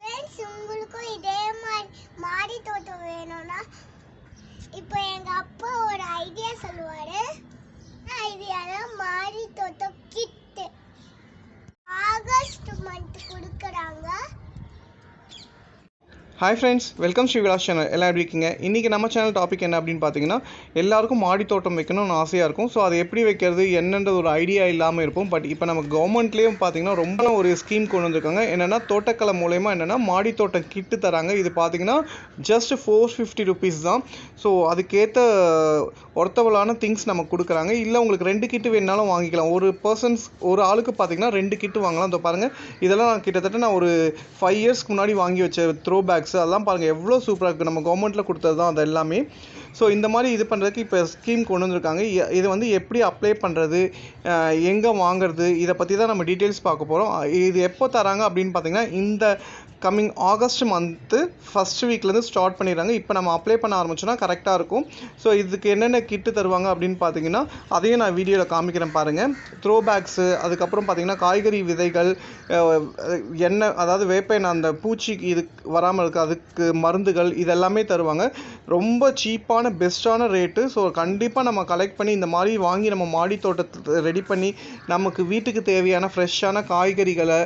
Friends உங்களுக்கும் இதே மாதிரி மாடி தோட்டம் வேணும்னா இப்போ எங்கள் அப்பா ஒரு ஐடியா சொல்லுவார் ஐடியாவில் மாடி தோட்டம் கிட்டு ஆகஸ்ட் மந்த் கொடுக்குறாங்க hi friends welcome Srivilas channel எல்லாம் எப்படி இருக்கீங்க? இன்றைக்கி நம்ம சேனல் டாபிக் என்ன அப்படின்னு பார்த்தீங்கன்னா எல்லாருக்கும் மாடி தோட்டம் வைக்கணும்னு ஆசையாக இருக்கும். ஸோ அதை எப்படி வைக்கிறது என்னன்றது ஒரு ஐடியா இல்லாமல் இருப்போம். பட் இப்போ நம்ம கவர்மெண்ட்லேயும் பார்த்தீங்கன்னா ரொம்ப ஒரு ஸ்கீம் கொண்டு வந்திருக்காங்க. என்னென்னா தோட்டக்கலை மூலயமா என்னென்னா மாடி தோட்டம் கிட்டு தராங்க. இது பார்த்தீங்கன்னா ஜஸ்ட் ஃபோர் ஃபிஃப்டி ருபீஸ் தான். ஸோ அதுக்கேற்ற ஒர்த்தவலான திங்ஸ் நம்ம கொடுக்குறாங்க. இல்லை உங்களுக்கு ரெண்டு கிட்டு வேணாலும் வாங்கிக்கலாம். ஒரு பர்சன்ஸ் ஒரு ஆளுக்கு பார்த்தீங்கன்னா ரெண்டு கிட்டு வாங்கலாம். இதோ பாருங்கள் இதெல்லாம் நான் கிட்டத்தட்ட நான் ஒரு ஃபைவ் இயர்ஸ்க்கு முன்னாடி வாங்கி வச்ச த்ரோ பேக்ஸ் அதெல்லாம் பாருங்கள் எவ்வளோ சூப்பராக இருக்குது நம்ம கவர்மெண்ட்டில் கொடுத்தது தான் அது எல்லாமே. ஸோ இந்த மாதிரி இது பண்ணுறதுக்கு இப்போ ஸ்கீம் கொண்டு வந்திருக்காங்க. இது வந்து எப்படி அப்ளை பண்ணுறது எங்கே வாங்குறது இதை பற்றி தான் நம்ம டீட்டெயில்ஸ் பார்க்க போகிறோம் இது எப்போ தராங்க அப்படின்னு பார்த்தீங்கன்னா இந்த கம்மிங் ஆகஸ்ட் மந்த்து ஃபஸ்ட் வீக்லேருந்து ஸ்டார்ட் பண்ணிடுறாங்க. இப்போ நம்ம அப்ளை பண்ண ஆரம்பிச்சோன்னா கரெக்டாக இருக்கும். ஸோ இதுக்கு என்னென்ன கிட்டு தருவாங்க அப்படின்னு பார்த்தீங்கன்னா அதையும் நான் வீடியோவில் காமிக்கிறேன் பாருங்கள் த்ரோ பேக்ஸு அதுக்கப்புறம் பார்த்தீங்கன்னா காய்கறி விதைகள் எண்ணெய் அதாவது வேப்ப அந்த பூச்சி இது வராமல் இருக்க அதுக்கு மருந்துகள் இதெல்லாமே தருவாங்க. ரொம்ப சீப்பான பெஸ்ட்டான ரேட்டு. ஸோ கண்டிப்பாக நம்ம கலெக்ட் பண்ணி இந்த மாதிரி வாங்கி நம்ம மாடி தோட்டத்தை ரெடி பண்ணி நமக்கு வீட்டுக்கு தேவையான ஃப்ரெஷ்ஷான காய்கறிகளை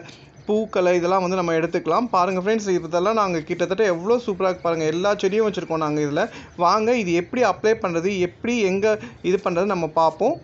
பூக்களை இதெல்லாம் வந்து நம்ம எடுத்துக்கலாம். பாருங்கள் ஃப்ரெண்ட்ஸ் இதெல்லாம் நாங்கள் கிட்டத்தட்ட எவ்வளோ சூப்பராக பாருங்கள் எல்லா செடியும் வச்சுருக்கோம் நாங்கள் இதில். வாங்க இது எப்படி அப்ளை பண்ணுறது எப்படி எங்கே இது பண்ணுறது நம்ம பார்ப்போம்.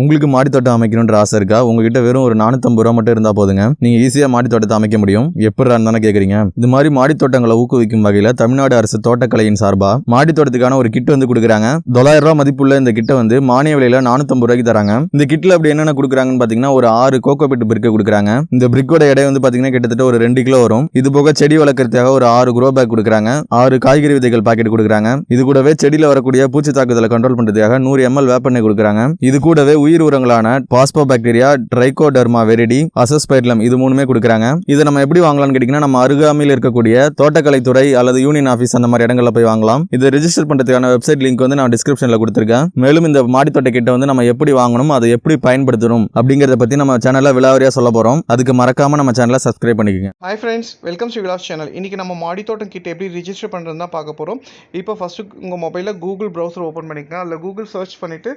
உங்களுக்கு மாடி தோட்டம் அமைக்கணுன்ற ஆசை இருக்கா? உங்ககிட்ட வெறும் ஒரு நானூற்றம்பது ரூபா மட்டும் இருந்தால் போதுங்க. நீங்கள் ஈஸியாக மாடி தோட்டத்தை அமைக்க முடியும். எப்படி இருந்தானே கேட்குறீங்க இது மாதிரி மாடி தோட்டங்களை ஊக்குவிக்கும் வகையில் தமிழ்நாடு அரசு தோட்டக்கலையின் சார்பாக மாடி தோட்டத்துக்கான ஒரு கிட் வந்து கொடுக்குறாங்க. தொள்ளாயிரம் ரூபா மதிப்புள்ள இந்த கிட்ட வந்து மானிய விலையில் நானூற்றம்பது ரூபாய்க்கு தராங்க. இந்த கிட்டில் அப்படி என்னென்ன கொடுக்குறாங்கன்னு பார்த்தீங்கன்னா ஒரு ஆறு கோகோ பிட் பிரிக்கை கொடுக்குறாங்க. இந்த பிரிக்கோட எடை வந்து பார்த்தீங்கன்னா கிட்டத்தட்ட ஒரு ரெண்டு கிலோ வரும். இது போக செடி வளர்க்கறதுக்காக ஒரு ஆறு குரோ பேக் கொடுக்குறாங்க. ஆறு காய்கறி விதைகள் பாக்கெட் கொடுக்குறாங்க. இது கூடவே செடியில் வரக்கூடிய பூச்சி தாக்குதலை கண்ட்ரோல் பண்ணுறதுக்காக நூறு எம்எல் வேப்பெண்ணெய் கொடுக்குறாங்க. இது கூடவே உயிர் உரங்களான phospho bacteria trichoderma viride azospirillum இது மூணுமே கொடுக்குறாங்க. இதை நம்ம எப்படி வாங்கலாம்னு கேட்டிங்கன்னா நம்ம அருகாமையில் இருக்கக்கூடிய தோட்டக்கலைத்துறை அல்லது யூனியன் ஆஃபீஸ் அந்த மாதிரி இடங்களில் போய் வாங்கலாம். இதை ரிஜிஸ்டர் பண்ணுறதுக்கான வெப்சைட் லிங்க் வந்து நான் டிஸ்கிரிப்ஷனில் கொடுத்துருக்கேன். மேலும் இந்த மாடித்தோட்ட கிட்ட வந்து நம்ம எப்படி வாங்கணும் அதை எப்படி பயன்படுத்தணும் அப்படிங்கிறத பற்றி நம்ம சேனலில் விலாவரியாக சொல்ல போகிறோம் அதுக்கு மறக்காமல் நம்ம சேனலை சப்ஸ்கிரைப் பண்ணிக்கோங்க. Hi friends welcome to Vilas channel இன்றைக்கி நம்ம மாடி தோட்டம் கிட்ட எப்படி ரிஜிஸ்டர் பண்ணுறது தான் பார்க்க போகிறோம் இப்போ ஃபஸ்ட்டு உங்கள் மொபைலில் கூகுள் ப்ரௌசர் ஓப்பன் பண்ணிக்கலாம் அதில் கூகுள் சர்ச் பண்ணிவிட்டு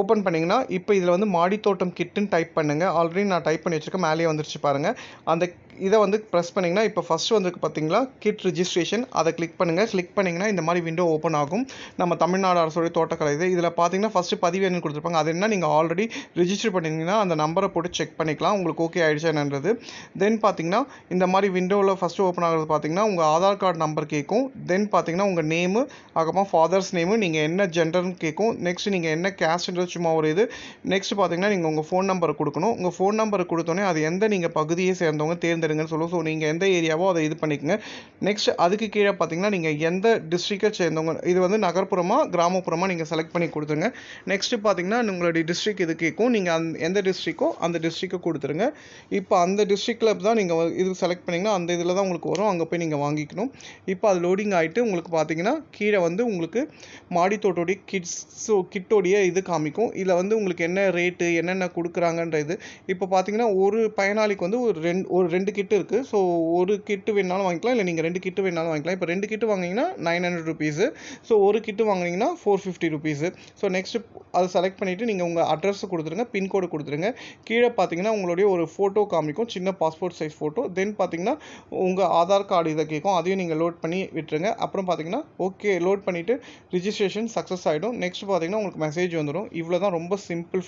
ஓப்பன் பண்ணிங்கன்னா இப்போ இதில் வந்து மாடி தோட்டம் கிட்டுன்னு டைப் பண்ணுங்கள் ஆல்ரெடி நான் டைப் பண்ணி வச்சுருக்கேன். மேலேயே வந்துருச்சு பாருங்கள் அந்த இதை வந்து ப்ரெஸ் பண்ணிங்கன்னா இப்போ ஃபஸ்ட்டு வந்து பார்த்தீங்களா கிட் ரிஜிஸ்ட்ரேஷன் அதை கிளிக் பண்ணுங்கள் கிளிக் பண்ணிங்கன்னா இந்த மாதிரி விண்டோ ஓப்பன் ஆகும். நம்ம தமிழ்நாடு அரசுடைய தோட்டக்கலை இது. இதில் பார்த்தீங்கன்னா ஃபஸ்ட்டு பதிவு எண்ணு கொடுத்துருப்பாங்க. அது என்ன நீங்கள் ஆல்ரெடி ரிஜிஸ்டர் பண்ணிங்கன்னா அந்த நம்பரை போட்டு செக் பண்ணிக்கலாம். உங்களுக்கு ஓகே ஆயிடுச்சா என்னன்றது. தென் பார்த்தீங்கன்னா இந்த மாதிரி விண்டோவில் ஃபஸ்ட்டு ஓப்பன் ஆகிறது பார்த்தீங்கன்னா உங்கள் ஆதார் கார்டு நம்பர் கேட்கும் தென் பார்த்தீங்கன்னா உங்கள் நேமு அதுக்கப்புறம் ஃபாதர்ஸ் நேமு நீங்கள் என்ன ஜெண்டர்னு கேட்கும் நெக்ஸ்ட் நீங்கள் என்ன கேஸ்ட்ன்றது சும்மா ஒரு இது. நெக்ஸ்ட் பார்த்தீங்கன்னா நீங்கள் உங்கள் ஃபோன் நம்பர் கொடுக்கணும். உங்கள் ஃபோன் நம்பர் கொடுத்தோன்னே அது எந்த நீங்கள் பகுதியை சேர்ந்தவங்க தேர்ந்தெடுங்கன்னு சொல்லுவோம். ஸோ நீங்கள் எந்த ஏரியாவோ அதை இது பண்ணிக்கோங்க. நெக்ஸ்ட் அதுக்கு கீழே பார்த்தீங்கன்னா நீங்கள் எந்த டிஸ்ட்ரிக்டை சேர்ந்தவங்க இது வந்து நகர்ப்புறமா கிராமப்புறமா நீங்கள் செலக்ட் பண்ணி கொடுத்துருங்க. நெக்ஸ்ட் பார்த்தீங்கன்னா உங்களுடைய டிஸ்ட்ரிக் இது கேட்கும் நீங்கள் அந்த எந்த டிஸ்ட்ரிக்கோ அந்த டிஸ்ட்ரிக்கை கொடுத்துருங்க. இப்போ அந்த டிஸ்ட்ரிக்டில் தான் நீங்கள் இது செலக்ட் பண்ணிங்கன்னா அந்த இதில் தான் உங்களுக்கு வரும். அங்கே போய் நீங்கள் வாங்கிக்கணும். இப்போ அது லோடிங் ஆகிட்டு உங்களுக்கு பார்த்தீங்கன்னா கீழே வந்து உங்களுக்கு மாடித்தோட்டோடைய கிட்ஸ் ஸோ கிட்டோடைய இது காமிக்கும். இதில் வந்து உங்களுக்கு என்ன ரேட்டு என்னென்ன கொடுக்குறாங்கன்ற இது. இப்போ பார்த்தீங்கன்னா ஒரு பயனாளிக்கு வந்து ஒரு ரெண்டு ஒரு ரெண்டு கிட்டு இருக்குது ஸோ ஒரு கிட்டு வேணாலும் வாங்கிக்கலாம். இல்லை நீங்கள் ரெண்டு கிட்டு வேணாலும் வாங்கிக்கலாம். இப்போ ரெண்டு கிட்டு வாங்கினீங்கன்னா நைன் ஹண்ட்ரட் ருபீஸு ஸோ ஒரு கிட்டு வாங்குனீங்கன்னா four fifty rupees so next அதை செலக்ட் பண்ணிவிட்டு நீங்கள் உங்கள் அட்ரஸ் கொடுத்துருங்க பின்கோடு கொடுத்துருங்க. கீழே பார்த்தீங்கன்னா உங்களுடைய ஒரு ஃபோட்டோ காமிக்கும். சின்ன பாஸ்போர்ட் சைஸ் ஃபோட்டோ தென் பார்த்தீங்கன்னா உங்கள் ஆதார் கார்டு இதை கேட்கும். அதையும் நீங்கள் லோட் பண்ணி விட்டுருங்க. அப்புறம் பார்த்தீங்கன்னா ஓகே லோட் பண்ணிவிட்டு ரிஜிஸ்ட்ரேஷன் சக்ஸஸ் ஆகிடும் நெக்ஸ்ட் பார்த்தீங்கன்னா உங்களுக்கு மெசேஜ் வந்துடும் இவ்வளோ தான் ரொம்ப சிம்பிள்